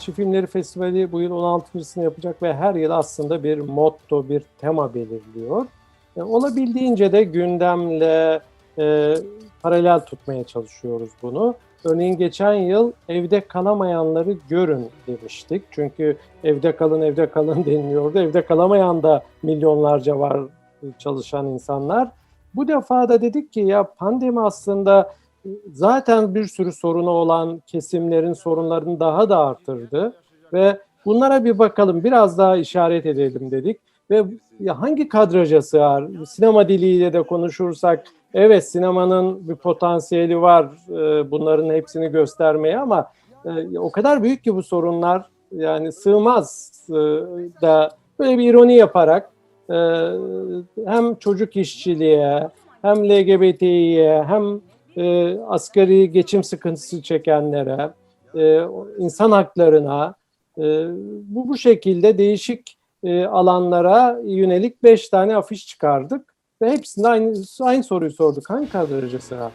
İşçi Filmleri Festivali bu yıl 16.sını yapacak ve her yıl aslında bir motto, bir tema belirliyor. E, olabildiğince de gündemle e, paralel tutmaya çalışıyoruz bunu. Örneğin geçen yıl evde kalamayanları görün demiştik. Çünkü evde kalın evde kalın deniliyordu. Evde kalamayan da milyonlarca var çalışan insanlar. Bu defa da dedik ki ya pandemi aslında zaten bir sürü sorunu olan kesimlerin sorunlarını daha da artırdı ve bunlara bir bakalım biraz daha işaret edelim dedik ve hangi kadraja sığar? Sinema diliyle de konuşursak evet sinemanın bir potansiyeli var e, bunların hepsini göstermeye ama e, o kadar büyük ki bu sorunlar yani sığmaz e, da böyle bir ironi yaparak hem çocuk işçiliğe hem LGBT'ye hem e, asgari geçim sıkıntısı çekenlere, e, insan haklarına e, bu bu şekilde değişik e, alanlara yönelik beş tane afiş çıkardık ve hepsinde aynı aynı soruyu sorduk. Hangi kadraja sığar?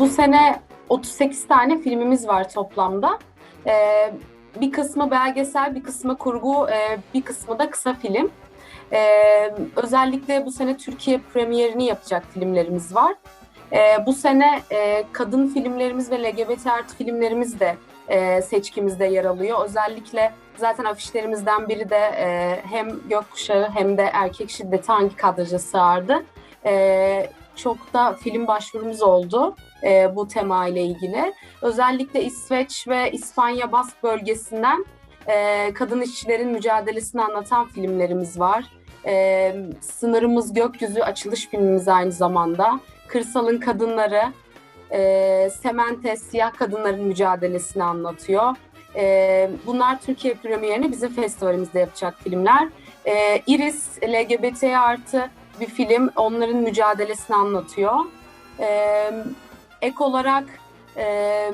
Bu sene 38 tane filmimiz var toplamda. Ee, bir kısmı belgesel, bir kısmı kurgu, e, bir kısmı da kısa film. Ee, özellikle bu sene Türkiye premierini yapacak filmlerimiz var. Ee, bu sene e, kadın filmlerimiz ve LGBT artı filmlerimiz de e, seçkimizde yer alıyor. Özellikle zaten afişlerimizden biri de e, hem gökkuşağı hem de erkek şiddeti hangi kadraja sığardı. E, çok da film başvurumuz oldu e, bu tema ile ilgili. Özellikle İsveç ve İspanya Bask bölgesinden e, kadın işçilerin mücadelesini anlatan filmlerimiz var. E, Sınırımız Gökyüzü açılış filmimiz aynı zamanda. Kırsalın Kadınları, e, Semente Siyah Kadınların mücadelesini anlatıyor. E, bunlar Türkiye premierini bizim festivalimizde yapacak filmler. E, Iris LGBT artı bir film onların mücadelesini anlatıyor. E, ek olarak e,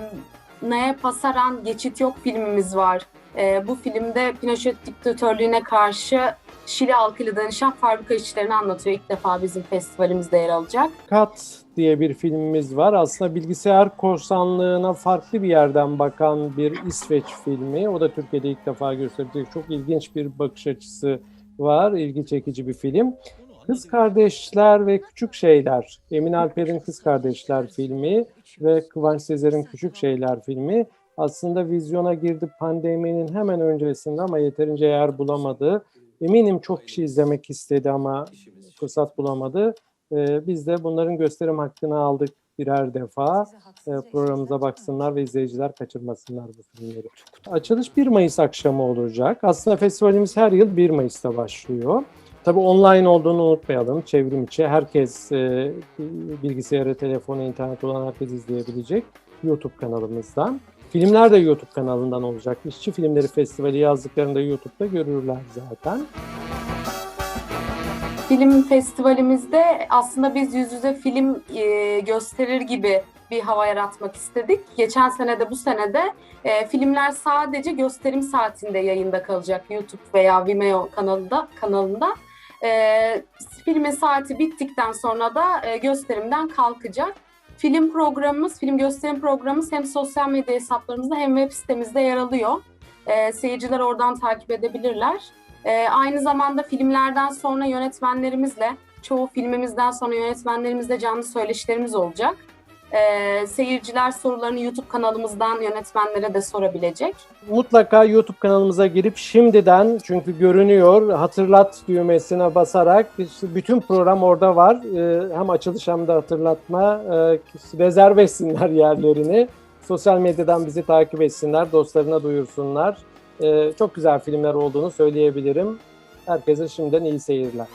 Naya Pasaran Geçit Yok filmimiz var. E, bu filmde Pinochet diktatörlüğüne karşı Şili halkıyla danışan fabrika işçilerini anlatıyor. İlk defa bizim festivalimizde yer alacak. Kat diye bir filmimiz var. Aslında bilgisayar korsanlığına farklı bir yerden bakan bir İsveç filmi. O da Türkiye'de ilk defa gösterilecek. Çok ilginç bir bakış açısı var. İlgi çekici bir film. Kız Kardeşler ve Küçük Şeyler, Emin Alper'in Kız Kardeşler filmi ve Kıvanç Sezer'in Küçük Şeyler filmi aslında vizyona girdi pandeminin hemen öncesinde ama yeterince yer bulamadı. Eminim çok kişi izlemek istedi ama fırsat bulamadı. Ee, biz de bunların gösterim hakkını aldık birer defa. Ee, programımıza baksınlar ve izleyiciler kaçırmasınlar bu filmleri. Açılış 1 Mayıs akşamı olacak. Aslında festivalimiz her yıl 1 Mayıs'ta başlıyor. Tabii online olduğunu unutmayalım. Çevrim içi herkes e, bilgisayarı, telefonu, internet olan herkes izleyebilecek YouTube kanalımızdan. Filmler de YouTube kanalından olacak. İşçi Filmleri Festivali yazdıklarında YouTube'da görürler zaten. Film festivalimizde aslında biz yüz yüze film e, gösterir gibi bir hava yaratmak istedik. Geçen sene de bu sene de e, filmler sadece gösterim saatinde yayında kalacak YouTube veya Vimeo kanalında kanalında. E, filmin saati bittikten sonra da e, gösterimden kalkacak. Film programımız, film gösterim programımız hem sosyal medya hesaplarımızda hem web sitemizde yer alıyor. E, seyirciler oradan takip edebilirler. E, aynı zamanda filmlerden sonra yönetmenlerimizle, çoğu filmimizden sonra yönetmenlerimizle canlı söyleşilerimiz olacak. E, seyirciler sorularını YouTube kanalımızdan yönetmenlere de sorabilecek. Mutlaka YouTube kanalımıza girip şimdiden çünkü görünüyor hatırlat düğmesine basarak bütün program orada var. Ee, hem açılış hem de hatırlatma. Ee, rezerve etsinler yerlerini. Sosyal medyadan bizi takip etsinler, dostlarına duyursunlar. Ee, çok güzel filmler olduğunu söyleyebilirim. Herkese şimdiden iyi seyirler.